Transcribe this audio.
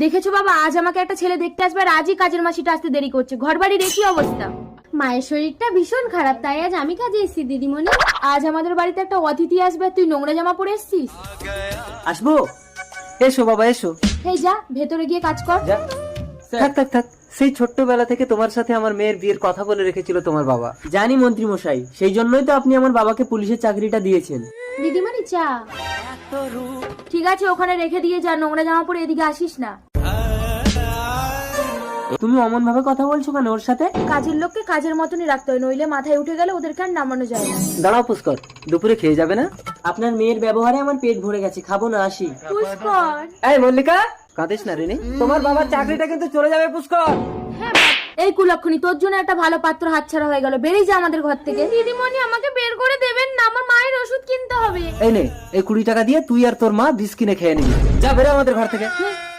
দেখেছ বাবা আজ আমাকে একটা ছেলে দেখতে আসবে আর আজই কাজের মাসিটা আসতে দেরি করছে। ঘর বাড়ির একই অবস্থা? মায়ের শরীরটা ভীষণ খারাপ তাই আজ আমি কাজে এসেছি দিদিমণি। আজ আমাদের বাড়িতে একটা অতিথি আসবে আর তুই নোংরা জামা পরে এসছিস? আসব? এসো বাবা এসো। এই যা ভেতরে গিয়ে কাজ কর। যা। থাক থাক থাক। সেই ছোট্টবেলা থেকে তোমার সাথে আমার মেয়ের বিয়ের কথা বলে রেখেছিল তোমার বাবা। জানি মন্ত্রী মশাই সেই জন্যই তো আপনি আমার বাবাকে পুলিশের চাকরিটা দিয়েছেন। দিদিমণি চা। ঠিক আছে ওখানে রেখে দিয়ে যা নোংরা জামা পরে এদিকে আসিস না। তুমি অমন ভাবে কথা বলছো কেন ওর সাথে? কাজের লোককে কাজের মতনই রাখতে হয় নইলে মাথায় উঠে গেলে ওদেরকে আর নামানো যায় না। দাঁড়াও পুষ্কর দুপুরে খেয়ে যাবে না? আপনার মেয়ের ব্যবহারে আমার পেট ভরে গেছে খাব না আসি। পুষ্কর! এই মল্লিকা! কাঁদিস না রিনি। তোমার বাবার চাকরিটা কিন্তু চলে যাবে পুষ্কর! হ্যাঁ এই কুলক্ষণী তোর জন্য একটা ভালো পাত্র হাতছাড়া হয়ে গেল বেরিয়ে যা আমাদের ঘর থেকে। দিদিমণি আমাকে বের করে দেবেন না আমার মায়ের হবে। এই নে এই কুড়ি টাকা দিয়ে তুই আর তোর মা বিষ কিনে খেয়ে নিবি। যা বেরো আমাদের ঘর থেকে।